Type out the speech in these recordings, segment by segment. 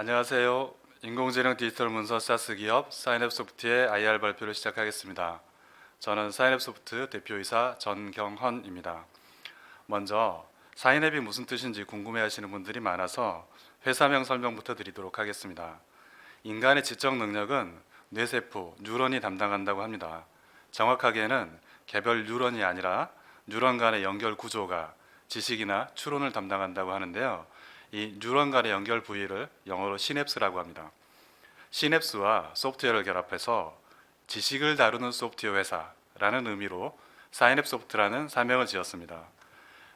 안녕하세요. 인공지능 디지털 문서 사스 기업 사인앱소프트의 IR 발표를 시작하겠습니다. 저는 사인앱소프트 대표이사 전경헌입니다. 먼저 사인앱이 무슨 뜻인지 궁금해하시는 분들이 많아서 회사명 설명부터 드리도록 하겠습니다. 인간의 지적 능력은 뇌세포, 뉴런이 담당한다고 합니다. 정확하게는 개별 뉴런이 아니라 뉴런 간의 연결 구조가 지식이나 추론을 담당한다고 하는데요. 이 뉴런 간의 연결 부위를 영어로 시냅스라고 합니다. 시냅스와 소프트웨어를 결합해서 지식을 다루는 소프트웨어 회사라는 의미로 사인앱 소프트라는 사명을 지었습니다.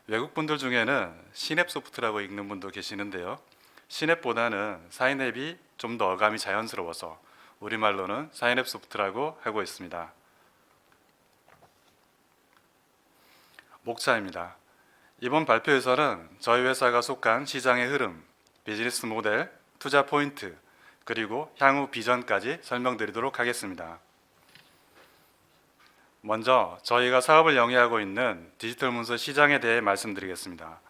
외국 분들 중에는 시냅 소프트라고 읽는 분도 계시는데요. 시냅보다는 사인앱이 좀 더 어감이 자연스러워서 우리말로는 사인앱 소프트라고 하고 있습니다. 목차입니다. 이번 발표에서는 저희 회사가 속한 시장의 흐름, 비즈니스 모델, 투자 포인트, 그리고 향후 비전까지 설명드리도록 하겠습니다. 먼저 저희가 사업을 영위하고 있는 디지털 문서 시장에 대해 말씀드리겠습니다.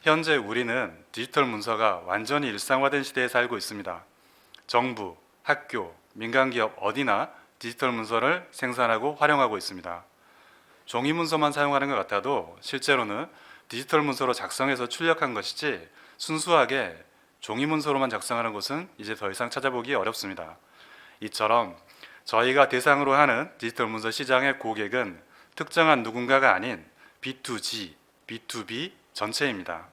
현재 우리는 디지털 문서가 완전히 일상화된 시대에 살고 있습니다. 정부, 학교, 민간 기업 어디나 디지털 문서를 생산하고 활용하고 있습니다. 종이 문서만 사용하는 것 같아도 실제로는 디지털 문서로 작성해서 출력한 것이지 순수하게 종이 문서로만 작성하는 곳은 이제 더 이상 찾아보기 어렵습니다. 이처럼 저희가 대상으로 하는 디지털 문서 시장의 고객은 특정한 누군가가 아닌 B2G, B2B 전체입니다.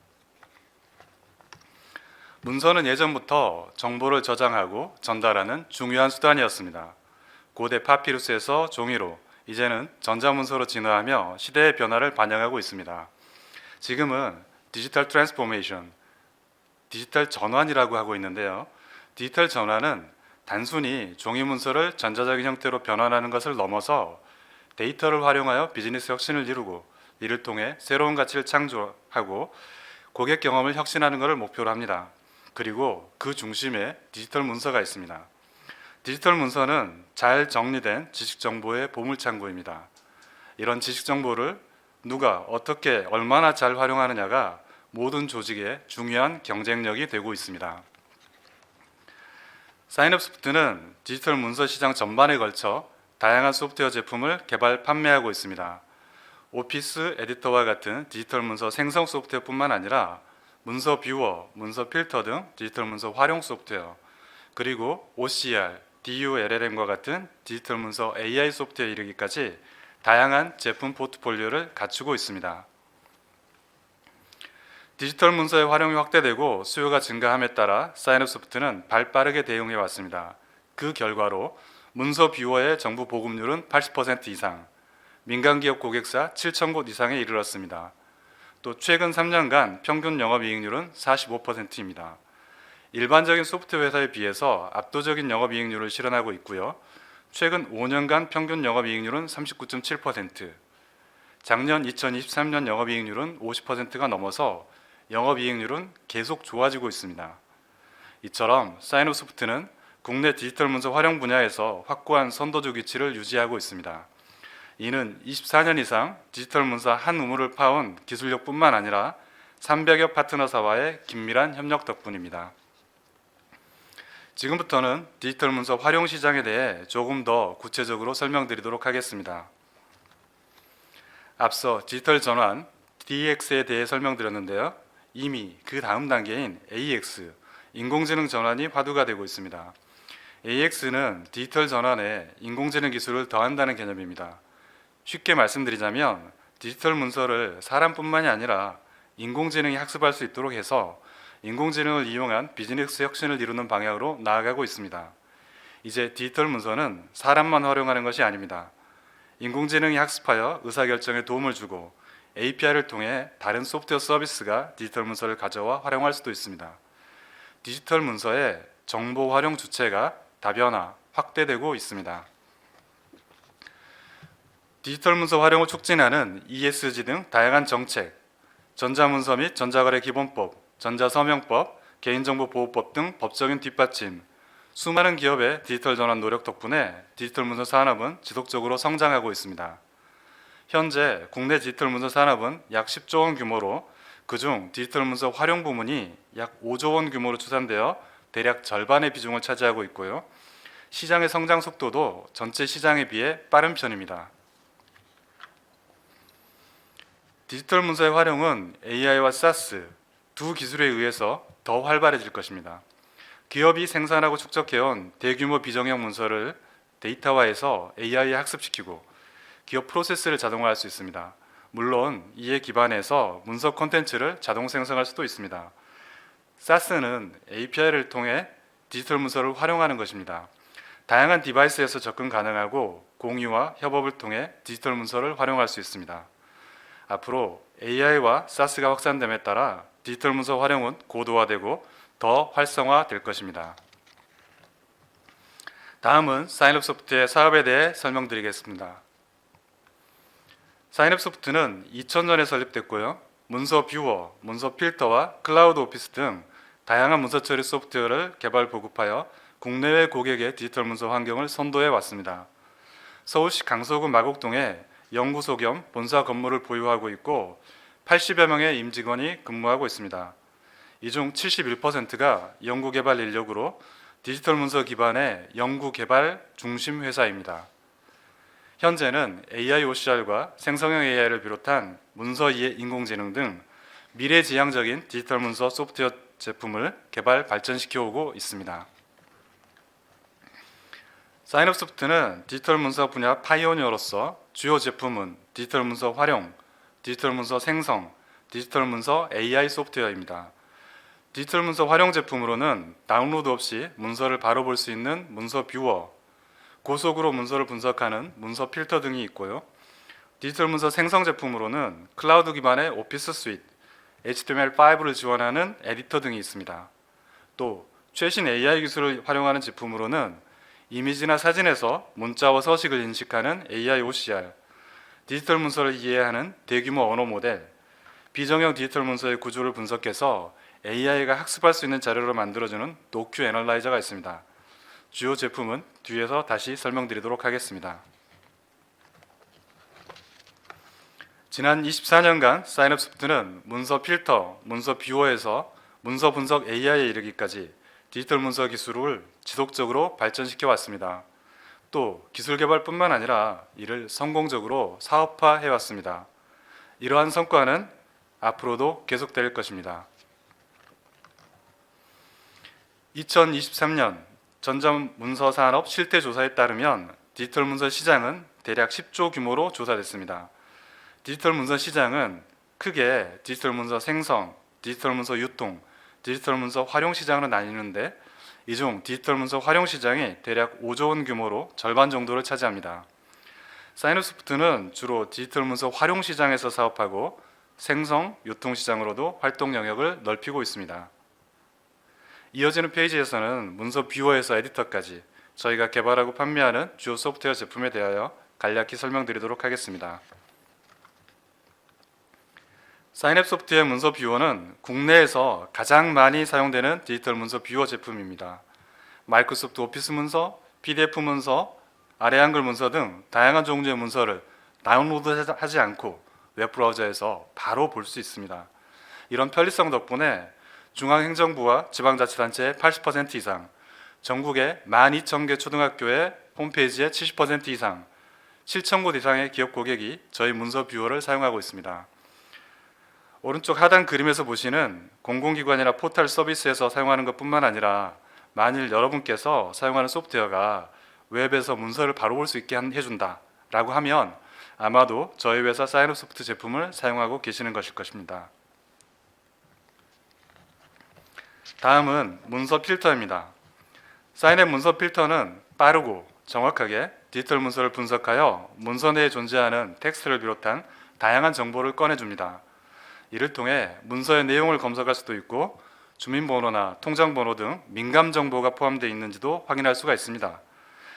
문서는 예전부터 정보를 저장하고 전달하는 중요한 수단이었습니다. 고대 파피루스에서 종이로 이제는 전자문서로 진화하며 시대의 변화를 반영하고 있습니다. 지금은 디지털 트랜스포메이션, 디지털 전환이라고 하고 있는데요. 디지털 전환은 단순히 종이 문서를 전자적인 형태로 변환하는 것을 넘어서 데이터를 활용하여 비즈니스 혁신을 이루고 이를 통해 새로운 가치를 창조하고 고객 경험을 혁신하는 것을 목표로 합니다. 그리고 그 중심에 디지털 문서가 있습니다. 디지털 문서는 잘 정리된 지식 정보의 보물 창고입니다. 이런 지식 정보를 누가 어떻게 얼마나 잘 활용하느냐가 모든 조직의 중요한 경쟁력이 되고 있습니다. 사인업 소프트는 디지털 문서 시장 전반에 걸쳐 다양한 소프트웨어 제품을 개발 판매하고 있습니다. 오피스 에디터와 같은 디지털 문서 생성 소프트웨어뿐만 아니라 문서 뷰어, 문서 필터 등 디지털 문서 활용 소프트웨어, 그리고 OCR, DULLM과 같은 디지털 문서 AI 소프트웨어 이르기까지 다양한 제품 포트폴리오를 갖추고 있습니다. 디지털 문서의 활용이 확대되고 수요가 증가함에 따라 사인업 소프트는 발빠르게 대응해 왔습니다. 그 결과로 문서 뷰어의 정부 보급률은 80% 이상, 민간 기업 고객사 7천 곳 이상에 이르렀습니다. 또 최근 3년간 평균 영업이익률은 45%입니다. 일반적인 소프트웨어 회사에 비해서 압도적인 영업이익률을 실현하고 있고요. 최근 5년간 평균 영업이익률은 39.7%, 작년 2023년 영업이익률은 50%가 넘어서 영업이익률은 계속 좋아지고 있습니다. 이처럼 사이노소프트는 국내 디지털 문서 활용 분야에서 확고한 선도적 위치를 유지하고 있습니다. 이는 24년 이상 디지털 문서 한 우물을 파온 기술력뿐만 아니라 300여 파트너사와의 긴밀한 협력 덕분입니다. 지금부터는 디지털 문서 활용 시장에 대해 조금 더 구체적으로 설명드리도록 하겠습니다. 앞서 디지털 전환 DX에 대해 설명드렸는데요. 이미 그 다음 단계인 AX 인공지능 전환이 화두가 되고 있습니다. AX는 디지털 전환에 인공지능 기술을 더한다는 개념입니다. 쉽게 말씀드리자면 디지털 문서를 사람뿐만이 아니라 인공지능이 학습할 수 있도록 해서 인공지능을 이용한 비즈니스 혁신을 이루는 방향으로 나아가고 있습니다. 이제 디지털 문서는 사람만 활용하는 것이 아닙니다. 인공지능이 학습하여 의사결정에 도움을 주고 API를 통해 다른 소프트웨어 서비스가 디지털 문서를 가져와 활용할 수도 있습니다. 디지털 문서의 정보 활용 주체가 다변화, 확대되고 있습니다. 디지털 문서 활용을 촉진하는 ESG 등 다양한 정책, 전자문서 및 전자거래 기본법, 전자서명법, 개인정보보호법 등 법적인 뒷받침, 수많은 기업의 디지털 전환 노력 덕분에 디지털 문서 산업은 지속적으로 성장하고 있습니다. 현재 국내 디지털 문서 산업은 약 10조 원 규모로 그중 디지털 문서 활용 부문이 약 5조 원 규모로 추산되어 대략 절반의 비중을 차지하고 있고요. 시장의 성장 속도도 전체 시장에 비해 빠른 편입니다. 디지털 문서의 활용은 AI와 SaaS 두 기술에 의해서 더 활발해질 것입니다. 기업이 생산하고 축적해온 대규모 비정형 문서를 데이터화해서 AI에 학습시키고 기업 프로세스를 자동화할 수 있습니다. 물론 이에 기반해서 문서 콘텐츠를 자동 생성할 수도 있습니다. SaaS는 API를 통해 디지털 문서를 활용하는 것입니다. 다양한 디바이스에서 접근 가능하고 공유와 협업을 통해 디지털 문서를 활용할 수 있습니다. 앞으로 AI와 SaaS가 확산됨에 따라 디지털 문서 활용은 고도화되고 더 활성화될 것입니다. 다음은 사인업 소프트의 사업에 대해 설명드리겠습니다. 사인업 소프트는 2000년에 설립됐고요. 문서 뷰어, 문서 필터와 클라우드 오피스 등 다양한 문서 처리 소프트웨어를 개발 보급하여 국내외 고객의 디지털 문서 환경을 선도해 왔습니다. 서울시 강서구 마곡동에 연구소 겸 본사 건물을 보유하고 있고 80여 명의 임직원이 근무하고 있습니다. 이 중 71%가 연구개발 인력으로 디지털 문서 기반의 연구개발 중심 회사입니다. 현재는 AI OCR과 생성형 AI를 비롯한 문서 인공지능 등 미래지향적인 디지털 문서 소프트웨어 제품을 개발 발전시켜 오고 있습니다. 사인업 소프트는 디지털 문서 분야 파이오니어로서 주요 제품은 디지털 문서 활용, 디지털 문서 생성, 디지털 문서 AI 소프트웨어입니다. 디지털 문서 활용 제품으로는 다운로드 없이 문서를 바로 볼 수 있는 문서 뷰어, 고속으로 문서를 분석하는 문서 필터 등이 있고요. 디지털 문서 생성 제품으로는 클라우드 기반의 오피스 스윗, HTML5를 지원하는 에디터 등이 있습니다. 또 최신 AI 기술을 활용하는 제품으로는 이미지나 사진에서 문자와 서식을 인식하는 AI OCR, 디지털 문서를 이해하는 대규모 언어 모델, 비정형 디지털 문서의 구조를 분석해서 AI가 학습할 수 있는 자료를 만들어주는 도큐 애널라이저가 있습니다. 주요 제품은 뒤에서 다시 설명드리도록 하겠습니다. 지난 24년간 사인업 소프트는 문서 필터, 문서 뷰어에서 문서 분석 AI에 이르기까지 디지털 문서 기술을 지속적으로 발전시켜 왔습니다. 또 기술 개발뿐만 아니라 이를 성공적으로 사업화해 왔습니다. 이러한 성과는 앞으로도 계속될 것입니다. 2023년 전자문서산업 실태조사에 따르면 디지털 문서 시장은 대략 10조 규모로 조사됐습니다. 디지털 문서 시장은 크게 디지털 문서 생성, 디지털 문서 유통, 디지털 문서 활용 시장으로 나뉘는데 이 중 디지털 문서 활용 시장이 대략 5조 원 규모로 절반 정도를 차지합니다. 사이노소프트는 주로 디지털 문서 활용 시장에서 사업하고 생성, 유통 시장으로도 활동 영역을 넓히고 있습니다. 이어지는 페이지에서는 문서 뷰어에서 에디터까지 저희가 개발하고 판매하는 주요 소프트웨어 제품에 대하여 간략히 설명드리도록 하겠습니다. 사인앱 소프트의 문서 뷰어는 국내에서 가장 많이 사용되는 디지털 문서 뷰어 제품입니다. 마이크로소프트 오피스 문서, PDF 문서, 아래 한글 문서 등 다양한 종류의 문서를 다운로드하지 않고 웹브라우저에서 바로 볼 수 있습니다. 이런 편리성 덕분에 중앙행정부와 지방자치단체의 80% 이상, 전국의 12,000개 초등학교의 홈페이지의 70% 이상, 7,000곳 이상의 기업 고객이 저희 문서 뷰어를 사용하고 있습니다. 오른쪽 하단 그림에서 보시는 공공기관이나 포털 서비스에서 사용하는 것뿐만 아니라 만일 여러분께서 사용하는 소프트웨어가 웹에서 문서를 바로 볼 수 있게 한- 해준다라고 하면 아마도 저희 회사 사이노소프트 제품을 사용하고 계시는 것일 것입니다. 다음은 문서 필터입니다. 사인앱 문서 필터는 빠르고 정확하게 디지털 문서를 분석하여 문서 내에 존재하는 텍스트를 비롯한 다양한 정보를 꺼내줍니다. 이를 통해 문서의 내용을 검색할 수도 있고 주민번호나 통장번호 등 민감 정보가 포함되어 있는지도 확인할 수가 있습니다.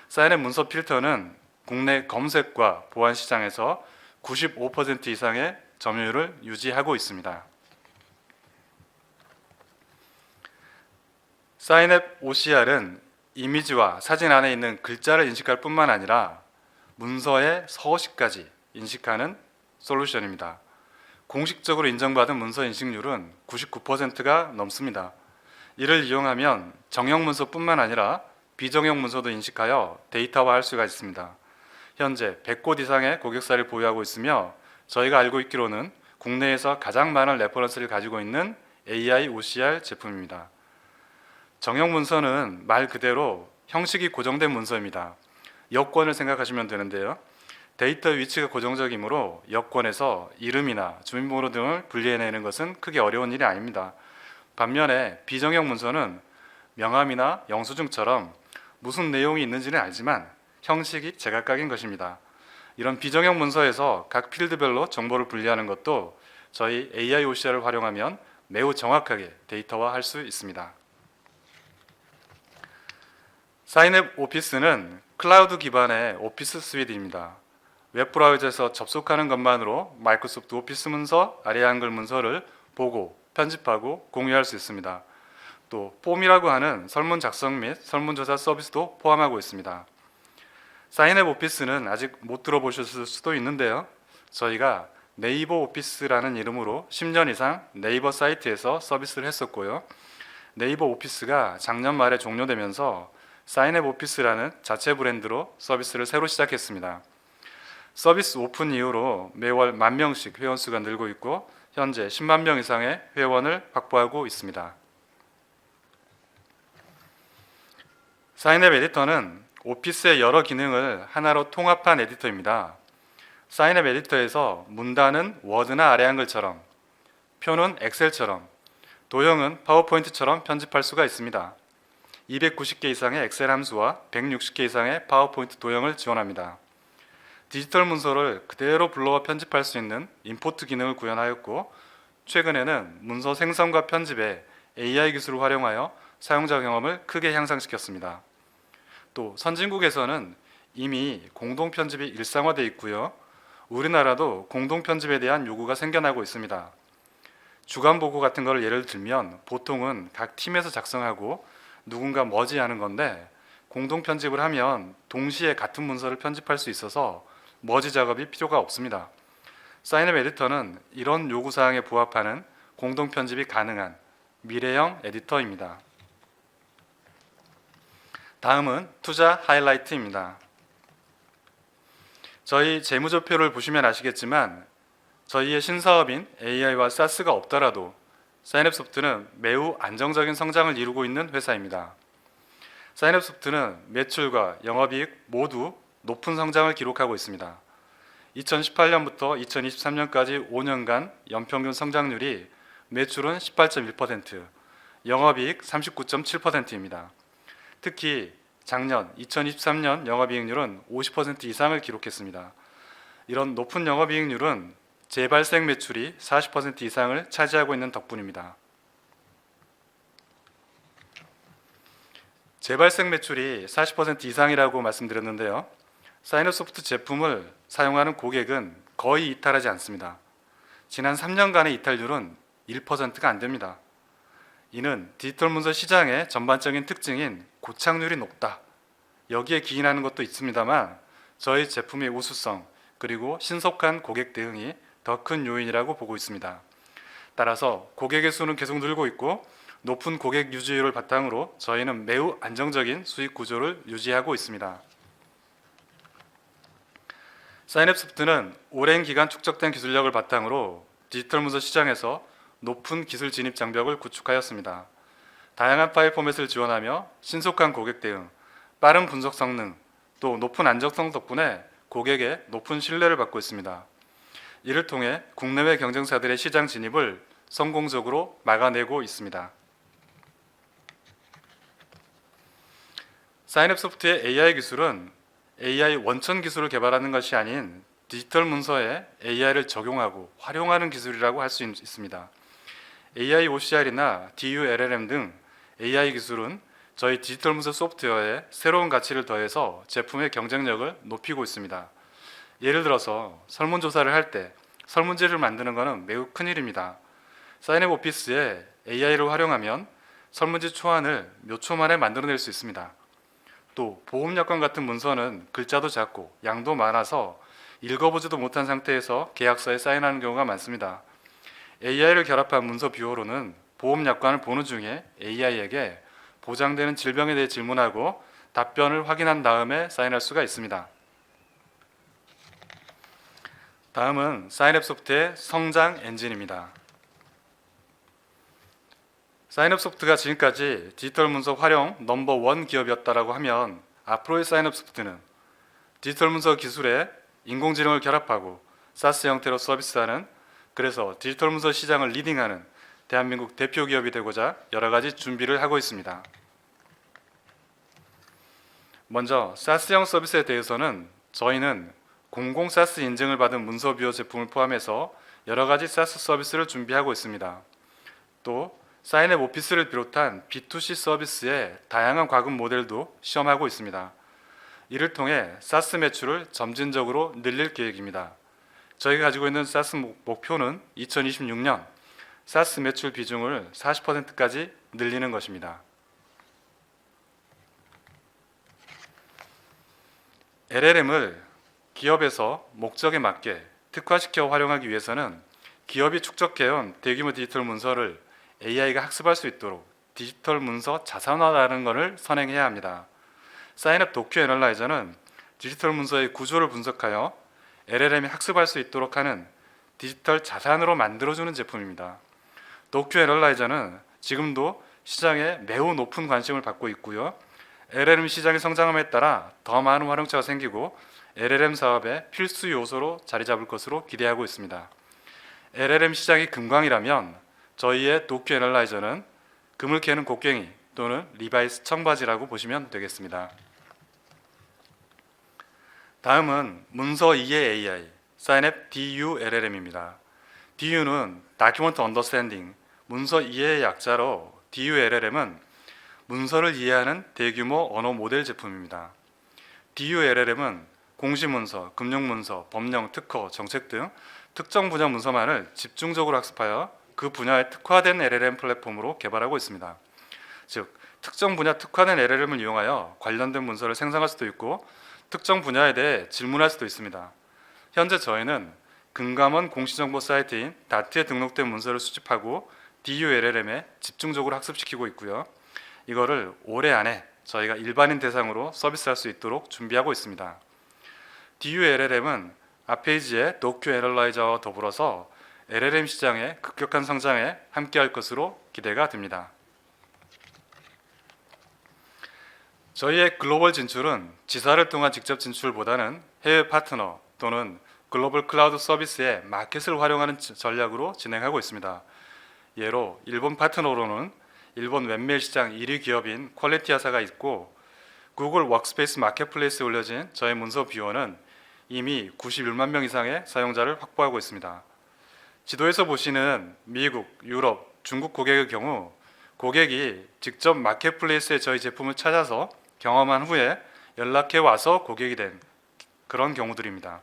사인앱 문서 필터는 국내 검색과 보안 시장에서 95% 이상의 점유율을 유지하고 있습니다. 사인앱 OCR은 이미지와 사진 안에 있는 글자를 인식할 뿐만 아니라 문서의 서식까지 인식하는 솔루션입니다. 공식적으로 인정받은 문서 인식률은 99%가 넘습니다. 이를 이용하면 정형 문서뿐만 아니라 비정형 문서도 인식하여 데이터화할 수가 있습니다. 현재 100곳 이상의 고객사를 보유하고 있으며 저희가 알고 있기로는 국내에서 가장 많은 레퍼런스를 가지고 있는 AI OCR 제품입니다. 정형 문서는 말 그대로 형식이 고정된 문서입니다. 여권을 생각하시면 되는데요. 데이터 위치가 고정적이므로 여권에서 이름이나 주민번호 등을 분리해내는 것은 크게 어려운 일이 아닙니다. 반면에 비정형 문서는 명함이나 영수증처럼 무슨 내용이 있는지는 알지만 형식이 제각각인 것입니다. 이런 비정형 문서에서 각 필드별로 정보를 분리하는 것도 저희 AI OCR을 활용하면 매우 정확하게 데이터화할 수 있습니다. 사인앱 오피스는 클라우드 기반의 오피스 스위드입니다. 웹브라우저에서 접속하는 것만으로 마이크로소프트 오피스 문서, 아리아 한글 문서를 보고 편집하고 공유할 수 있습니다. 또 폼이라고 하는 설문 작성 및 설문조사 서비스도 포함하고 있습니다. 사인앱 오피스는 아직 못 들어보셨을 수도 있는데요. 저희가 네이버 오피스라는 이름으로 10년 이상 네이버 사이트에서 서비스를 했었고요. 네이버 오피스가 작년 말에 종료되면서 사인앱 오피스라는 자체 브랜드로 서비스를 새로 시작했습니다. 서비스 오픈 이후로 매월 만 명씩 회원 수가 늘고 있고 현재 10만 명 이상의 회원을 확보하고 있습니다. 사인앱 에디터는 오피스의 여러 기능을 하나로 통합한 에디터입니다. 사인앱 에디터에서 문단은 워드나 아래 한글처럼, 표는 엑셀처럼, 도형은 파워포인트처럼 편집할 수가 있습니다. 290개 이상의 엑셀 함수와 160개 이상의 파워포인트 도형을 지원합니다. 디지털 문서를 그대로 불러와 편집할 수 있는 임포트 기능을 구현하였고 최근에는 문서 생성과 편집에 AI 기술을 활용하여 사용자 경험을 크게 향상시켰습니다. 또 선진국에서는 이미 공동 편집이 일상화되어 있고요. 우리나라도 공동 편집에 대한 요구가 생겨나고 있습니다. 주간 보고 같은 걸 예를 들면 보통은 각 팀에서 작성하고 누군가 머지하는 건데 공동 편집을 하면 동시에 같은 문서를 편집할 수 있어서 머지 작업이 필요가 없습니다. 사인앱 에디터는 이런 요구 사항에 부합하는 공동 편집이 가능한 미래형 에디터입니다. 다음은 투자 하이라이트입니다. 저희 재무제표를 보시면 아시겠지만 저희의 신사업인 AI와 SaaS가 없더라도 사인앱소프트는 매우 안정적인 성장을 이루고 있는 회사입니다. 사인앱소프트는 매출과 영업이익 모두 높은 성장을 기록하고 있습니다. 2018년부터 2023년까지 5년간 연평균 성장률이 매출은 18.1%, 영업이익 39.7%입니다. 특히 작년 2023년 영업이익률은 50% 이상을 기록했습니다. 이런 높은 영업이익률은 재발생 매출이 40% 이상을 차지하고 있는 덕분입니다. 재발생 매출이 40% 이상이라고 말씀드렸는데요. 사이너소프트 제품을 사용하는 고객은 거의 이탈하지 않습니다. 지난 3년간의 이탈률은 1%가 안 됩니다. 이는 디지털 문서 시장의 전반적인 특징인 고착률이 높다. 여기에 기인하는 것도 있습니다만 저희 제품의 우수성 그리고 신속한 고객 대응이 더 큰 요인이라고 보고 있습니다. 따라서 고객의 수는 계속 늘고 있고 높은 고객 유지율을 바탕으로 저희는 매우 안정적인 수익 구조를 유지하고 있습니다. 사인앱 소프트는 오랜 기간 축적된 기술력을 바탕으로 디지털 문서 시장에서 높은 기술 진입 장벽을 구축하였습니다. 다양한 파일 포맷을 지원하며 신속한 고객 대응, 빠른 분석 성능, 또 높은 안정성 덕분에 고객의 높은 신뢰를 받고 있습니다. 이를 통해 국내외 경쟁사들의 시장 진입을 성공적으로 막아내고 있습니다. 사인앱 소프트의 AI 기술은 AI 원천 기술을 개발하는 것이 아닌 디지털 문서에 AI를 적용하고 활용하는 기술이라고 할 수 있습니다. AI OCR이나 DULLM 등 AI 기술은 저희 디지털 문서 소프트웨어에 새로운 가치를 더해서 제품의 경쟁력을 높이고 있습니다. 예를 들어서 설문조사를 할 때 설문지를 만드는 것은 매우 큰일입니다. 사인앱 오피스에 AI를 활용하면 설문지 초안을 몇 초 만에 만들어낼 수 있습니다. 또 보험약관 같은 문서는 글자도 작고 양도 많아서 읽어보지도 못한 상태에서 계약서에 사인하는 경우가 많습니다. AI를 결합한 문서 뷰어로는 보험약관을 보는 중에 AI에게 보장되는 질병에 대해 질문하고 답변을 확인한 다음에 사인할 수가 있습니다. 다음은 사인앱 소프트의 성장 엔진입니다. 사인업 소프트가 지금까지 디지털 문서 활용 넘버 원 기업이었다라고 하면 앞으로의 사인업 소프트는 디지털 문서 기술에 인공지능을 결합하고 사스 형태로 서비스하는 그래서 디지털 문서 시장을 리딩하는 대한민국 대표 기업이 되고자 여러 가지 준비를 하고 있습니다. 먼저 사스형 서비스에 대해서는 저희는 공공 사스 인증을 받은 문서 뷰어 제품을 포함해서 여러 가지 사스 서비스를 준비하고 있습니다. 또 사인앱 오피스를 비롯한 B2C 서비스의 다양한 과금 모델도 시험하고 있습니다. 이를 통해 사스 매출을 점진적으로 늘릴 계획입니다. 저희가 가지고 있는 사스 목- 목표는 2026년 사스 매출 비중을 40%까지 늘리는 것입니다. LLM을 기업에서 목적에 맞게 특화시켜 활용하기 위해서는 기업이 축적해온 대규모 디지털 문서를 AI가 학습할 수 있도록 디지털 문서 자산화라는 것을 선행해야 합니다. 사인업 도큐 애널라이저는 디지털 문서의 구조를 분석하여 LLM이 학습할 수 있도록 하는 디지털 자산으로 만들어주는 제품입니다. 도큐 애널라이저는 지금도 시장에 매우 높은 관심을 받고 있고요. LLM 시장의 성장함에 따라 더 많은 활용처가 생기고 LLM 사업의 필수 요소로 자리 잡을 것으로 기대하고 있습니다. LLM 시장이 금광이라면 저희의 도큐 애널라이저는 금을 캐는 곡괭이 또는 리바이스 청바지라고 보시면 되겠습니다. 다음은 문서 이해 AI 사인앱 DULLM입니다. DU는 Document Understanding, 문서 이해의 약자로 DULLM은 문서를 이해하는 대규모 언어 모델 제품입니다. DULLM은 공시문서, 금융문서, 법령, 특허, 정책 등 특정 분야 문서만을 집중적으로 학습하여 그 분야에 특화된 LLM 플랫폼으로 개발하고 있습니다. 즉 특정 분야 특화된 LLM을 이용하여 관련된 문서를 생성할 수도 있고 특정 분야에 대해 질문할 수도 있습니다. 현재 저희는 금감원 공시정보 사이트인 다트에 등록된 문서를 수집하고 DULLM에 집중적으로 학습시키고 있고요. 이거를 올해 안에 저희가 일반인 대상으로 서비스할 수 있도록 준비하고 있습니다. DULLM은 앞페이지의 도큐 애널라이저와 더불어서 LLM 시장의 급격한 성장에 함께할 것으로 기대가 됩니다. 저희의 글로벌 진출은 지사를 통한 직접 진출보다는 해외 파트너 또는 글로벌 클라우드 서비스의 마켓을 활용하는 지- 전략으로 진행하고 있습니다. 예로 일본 파트너로는 일본 웹메일 시장 1위 기업인 퀄리티아사가 있고 구글 워크스페이스 마켓플레이스에 올려진 저희 문서 뷰어는 이미 91만 명 이상의 사용자를 확보하고 있습니다. 지도에서 보시는 미국, 유럽, 중국 고객의 경우 고객이 직접 마켓플레이스에 저희 제품을 찾아서 경험한 후에 연락해 와서 고객이 된 그런 경우들입니다.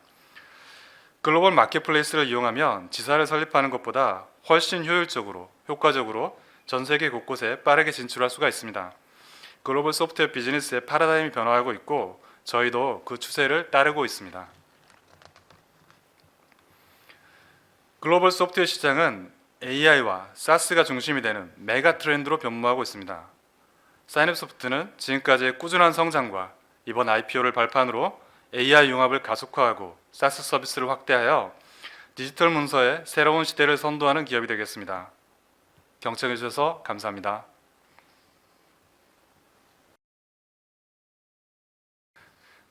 글로벌 마켓플레이스를 이용하면 지사를 설립하는 것보다 훨씬 효율적으로 효과적으로 전 세계 곳곳에 빠르게 진출할 수가 있습니다. 글로벌 소프트웨어 비즈니스의 파라다임이 변화하고 있고 저희도 그 추세를 따르고 있습니다. 글로벌 소프트웨어 시장은 AI와 SaaS가 중심이 되는 메가 트렌드로 변모하고 있습니다. 사인앱 소프트는 지금까지의 꾸준한 성장과 이번 IPO를 발판으로 AI 융합을 가속화하고 SaaS 서비스를 확대하여 디지털 문서의 새로운 시대를 선도하는 기업이 되겠습니다. 경청해 주셔서 감사합니다.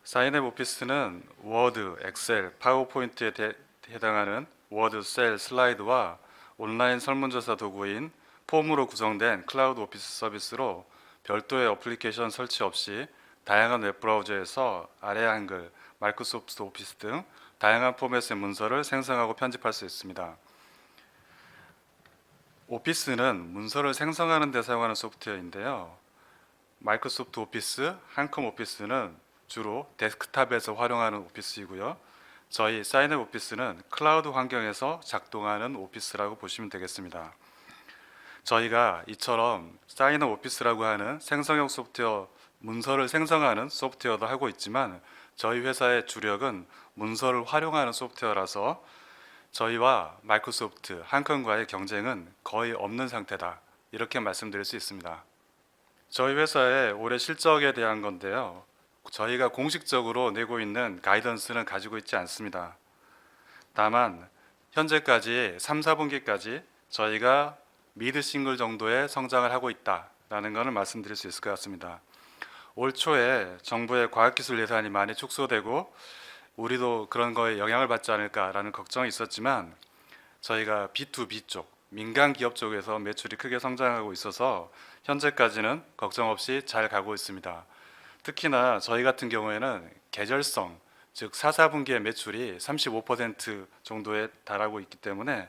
사인앱 오피스는 워드, 엑셀, 파워포인트에 대- 해당하는 워드, 셀, 슬라이드와 온라인 설문조사 도구인 폼으로 구성된 클라우드 오피스 서비스로 별도의 어플리케이션 설치 없이 다양한 웹브라우저에서 아래 한글, 마이크로소프트 오피스 등 다양한 포맷의 문서를 생성하고 편집할 수 있습니다. 오피스는 문서를 생성하는 데 사용하는 소프트웨어인데요. 마이크로소프트 오피스, 한컴 오피스는 주로 데스크탑에서 활용하는 오피스이고요. 저희 사인앱 오피스는 클라우드 환경에서 작동하는 오피스라고 보시면 되겠습니다. 저희가 이처럼 사인업 오피스라고 하는 생성형 소프트웨어 문서를 생성하는 소프트웨어도 하고 있지만 저희 회사의 주력은 문서를 활용하는 소프트웨어라서 저희와 마이크로소프트, 한컴과의 경쟁은 거의 없는 상태다. 이렇게 말씀드릴 수 있습니다. 저희 회사의 올해 실적에 대한 건데요. 저희가 공식적으로 내고 있는 가이던스는 가지고 있지 않습니다. 다만 현재까지 3, 4분기까지 저희가 미드 싱글 정도의 성장을 하고 있다라는 것을 말씀드릴 수 있을 것 같습니다. 올 초에 정부의 과학기술 예산이 많이 축소되고 우리도 그런 거에 영향을 받지 않을까라는 걱정이 있었지만 저희가 B2B 쪽 민간 기업 쪽에서 매출이 크게 성장하고 있어서 현재까지는 걱정 없이 잘 가고 있습니다. 특히나 저희 같은 경우에는 계절성 즉 4, 4분기의 매출이 35% 정도에 달하고 있기 때문에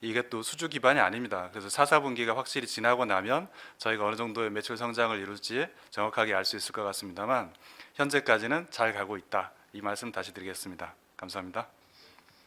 이게 또 수주 기반이 아닙니다. 그래서 4, 4분기가 확실히 지나고 나면 저희가 어느 정도의 매출 성장을 이룰지 정확하게 알 수 있을 것 같습니다만 현재까지는 잘 가고 있다. 이 말씀 다시 드리겠습니다. 감사합니다.